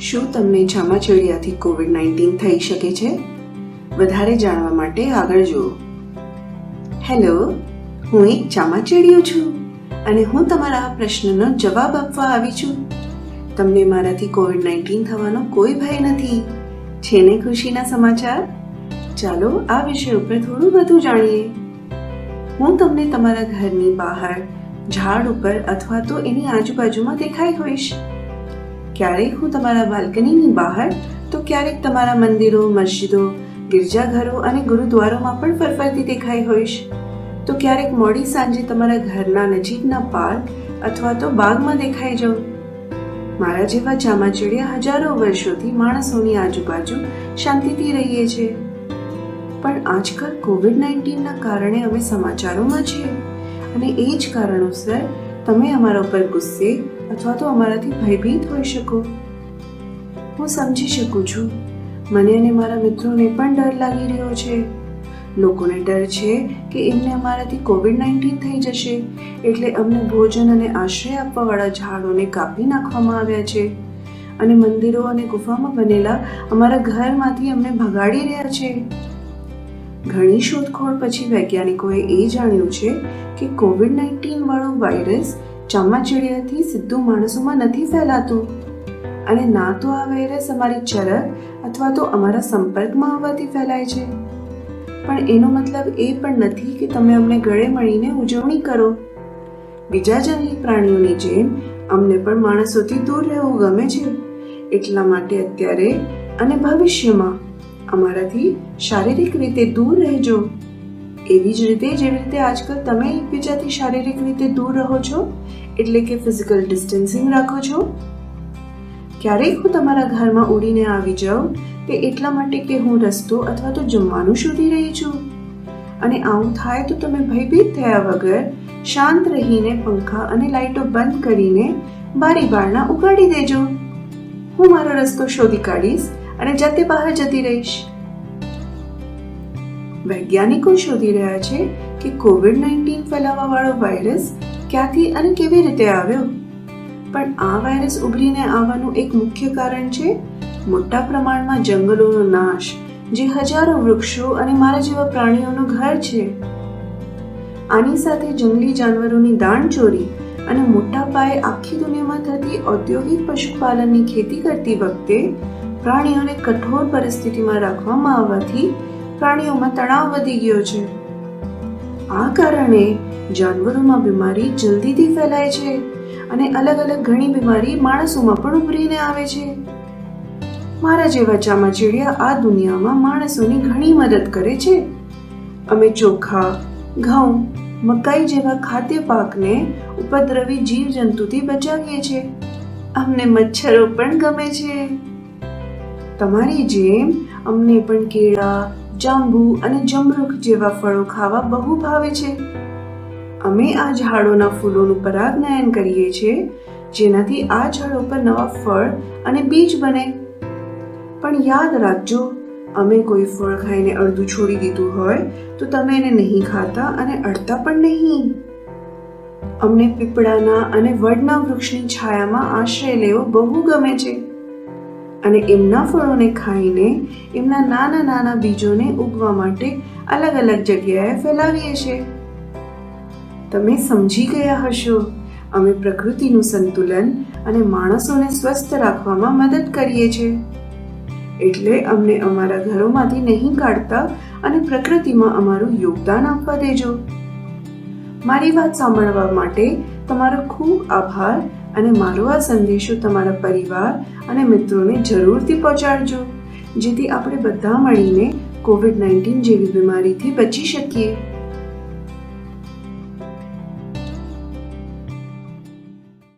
શું તમને ચામાચીડિયાથી Covid nineteen થઈ શકે છે? વધારે જાણવા માટે આગળ જુઓ. હેલો, હું એક ચામાચેડિયો છું અને હું તમારા આ પ્રશ્નનો જવાબ આપવા આવી છું. તમને મારાથી કોવિડ નાઇન્ટીન થવાનો કોઈ ભય નથી. છે ને ખુશીના સમાચાર? ચાલો આ વિષય ઉપર થોડું વધુ જાણીએ. હું તમને તમારા ઘરની બહાર, ઝાડ ઉપર અથવા તો એની આજુબાજુમાં દેખાઈ હોઈશ. ક્યારેક હું તમારા બાલ્કનીની બહાર, તો ક્યારેક તમારા મંદિરો, મસ્જિદો, ગિરજાઘરો અને ગુરુદ્વારોમાં પણ ફરફરતી દેખાઈ હોઈશ. તો ક્યારેક મોડી સાંજે તમારા ઘરના નજીકના પાર્ક અથવા તો બાગમાં દેખાઈ જાઉં મારા જેવા ચામાચીડિયા હજારો વર્ષોથી માણસોની આજુબાજુ શાંતિથી રહીએ છીએ પણ આજકાલ કોવિડ નાઇન્ટીનના કારણે અમે સમાચારોમાં છીએ. અને એ જ કારણોસર તમે અમારા ઉપર ગુસ્સે અથવા તો અમારાથી ભયભીત હોઈ શકો. હું સમજી શકું છું. મને અને મારા મિત્રોને પણ ડર લાગી રહ્યો છે. લોકોને ડર છે કે એમને અમારાથી કોવિડ નાઇન્ટીન થઈ જશે, એટલે અમને ભોજન અને આશ્રય આપવાવાળા ઝાડોને કાપી નાખવામાં આવ્યા છે. અને મંદિરો અને ગુફામાં બનેલા અમારા ઘરમાંથી અમને ભગાડી રહ્યા છે. ઘણી શોધખોળ પછી વૈજ્ઞાનિકોએ એ જાણ્યું છે કે કોવિડ નાઇન્ટીન વાળો વાયરસ ચામાચીડિયાથી સીધું માણસોમાં નથી ફેલાતું. અને ના તો આ વાયરસ અમારી ચરક અથવા તો અમારા સંપર્કમાં આવવાથી ફેલાય છે. પણ એનો મતલબ એ પણ નથી કે તમે અમને ગળે મળીને ઉજવણી કરો. બીજા જંગલી પ્રાણીઓની જેમ અમને પણ માણસોથી દૂર રહેવું ગમે છે. એટલા માટે અત્યારે અને ભવિષ્યમાં અમારાથી શારીરિક રીતે દૂર રહેજો. એવી જ રીતે જેવી રીતે આજકાલ તમે એકબીજાથી શારીરિક રીતે દૂર રહો છો, એટલે કે ફિઝિકલ ડિસ્ટન્સિંગ રાખો છો. ક્યારેક હું તમારા ઘરમાં ઉડીને આવી જાઉં, તે એટલા માટે કે હું રસ્તો અથવા તો જમવાનું શોધી રહી છું. અને આવું થાય તો તમે ભયભીત થયા વગર શાંત રહીને પંખા અને લાઇટો બંધ કરીને બારી બારણા ઉગાડી દેજો. હું મારો રસ્તો શોધી કાઢીશ અને જાતે બહાર જતી રહીશ. વૈજ્ઞાનિકો શોધી રહ્યા છે કે કોવિડ નાઇન્ટીન ફેલાવવા વાળો વાયરસ ક્યાંથી અને કેવી રીતે આવ્યો? પણ આ વાયરસ ઉભરીને આવવાનું એક મુખ્ય કારણ છે મોટા પ્રમાણમાં જંગલોનો નાશ, જે હજારો વૃક્ષો અને મારા જેવા પ્રાણીઓનું ઘર છે. આની સાથે જંગલી જાનવરોની દાણચોરી અને મોટા પાયે આખી દુનિયામાં થતી ઔદ્યોગિક પશુપાલનની ખેતી કરતી વખતે પ્રાણીઓને કઠોર પરિસ્થિતિમાં રાખવામાં આવવાથી પ્રાણીઓમાં તણાવ વધી ગયો છે. આ કારણે જાનવરોમાં બીમારી જલ્દીથી ફેલાય છે અને અલગ અલગ ઘણી બીમારી માણસોમાં પણ ઉભરીને આવે છે. મારા જેવા ચામાચીડિયા આ દુનિયામાં માણસોની ઘણી મદદ કરે છે. અમે ચોખા, ઘઉં, મકાઈ જેવા ખાદ્ય પાકને ઉપદ્રવી જીવજંતુથી બચાવીએ છીએ. અમને મચ્છરો પણ ગમે છે. તમારી જેમ અમને પણ કેળા જાંબુ અને જમરૂખ જેવા ફળો ખાવા બહુ ભાવે છે. અમે આ ઝાડોના ફૂલોનું પરાગનયન કરીએ છીએ, જેનાથી આ ઝાડો પર નવા ફળ અને બીજ બને. પણ યાદ રાખજો, અમે કોઈ ફળ ખાઈને અડધું છોડી દીધું હોય, તો તમે એને નહીં ખાતા અને અડતા પણ નહીં. અમને પીપળાના અને વડના વૃક્ષની છાયામાં આશ્રય લેવો બહુ ગમે છે. અને એમના ફળોને ખાઈને એમના નાના નાના બીજોને ઉગવા માટે અલગ અલગ જગ્યાએ ફેલાવીએ છીએ. તમે સમજી ગયા હશો, અમે પ્રકૃતિનું સંતુલન અને માણસોને સ્વસ્થ રાખવામાં મદદ કરીએ છીએ. એટલે અમને અમારા ઘરોમાંથી નહીં કાઢતા અને પ્રકૃતિમાં અમારું યોગદાન આપવા દેજો. મારી વાત સાંભળવા માટે તમારો ખૂબ આભાર અને મારો આ સંદેશો તમારા પરિવાર અને મિત્રોને જરૂરથી પહોંચાડજો, જેથી આપણે બધા મળીને કોવિડ નાઇન્ટીન જેવી બીમારીથી બચી શકીએ.